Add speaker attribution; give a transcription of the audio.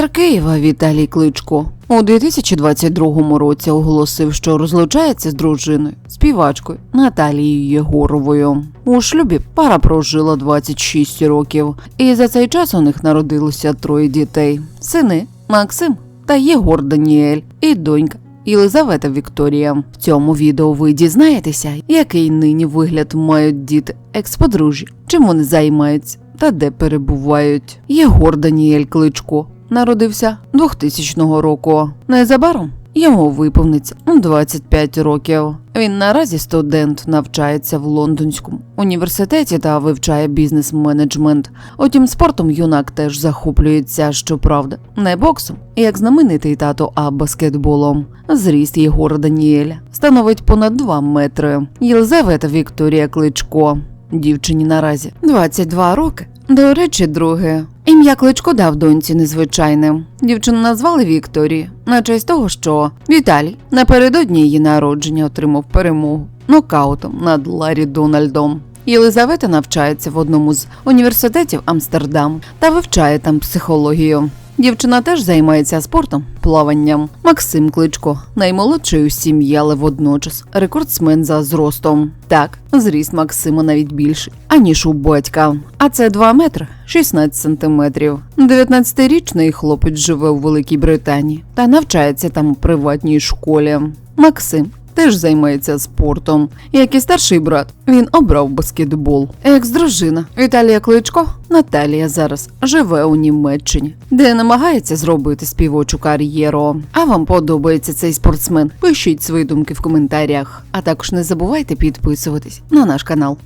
Speaker 1: Мер Києва Віталій Кличко у 2022 році оголосив, що розлучається з дружиною, співачкою Наталією Єгоровою. У шлюбі пара прожила 26 років, і за цей час у них народилося троє дітей: сини Максим та Єгор Даніель і донька. Єлизавета Вікторія. В цьому відео ви дізнаєтеся, який нині вигляд мають діти експодружжя, чим вони займаються та де перебувають. Єгор Даніель Кличко народився 2000 року. Незабаром йому виповниться 25 років. Він наразі студент навчається в Лондонському університеті та вивчає бізнес-менеджмент. Утім, спортом юнак теж захоплюється, щоправда, не боксом, як знаменитий тато, а баскетболом. Зріст Єгора Даніеля становить понад 2 метри. Єлизавета Вікторія Кличко. Дівчині наразі 22 роки. До речі, друге. Ім'я Кличко дав доньці незвичайним. Дівчину назвали Вікторі, на честь того, що Віталій напередодні її народження отримав перемогу нокаутом над Ларі Дональдом. Єлизавета навчається в одному з університетів Амстердам та вивчає там психологію. Дівчина теж займається спортом, плаванням. Максим Кличко, наймолодший у сім'ї, але водночас рекордсмен за зростом. Так, зріст Максима навіть більший, аніж у батька. А це 2 метри 16 сантиметрів. 19-річний хлопець живе у Великій Британії та навчається там у приватній школі. Максим теж займається спортом. Як і старший брат, він обрав баскетбол. Екс-дружина Віталія Кличко Наталія зараз живе у Німеччині, де намагається зробити співочу кар'єру. А вам подобається цей спортсмен? Пишіть свої думки в коментарях. А також не забувайте підписуватись на наш канал.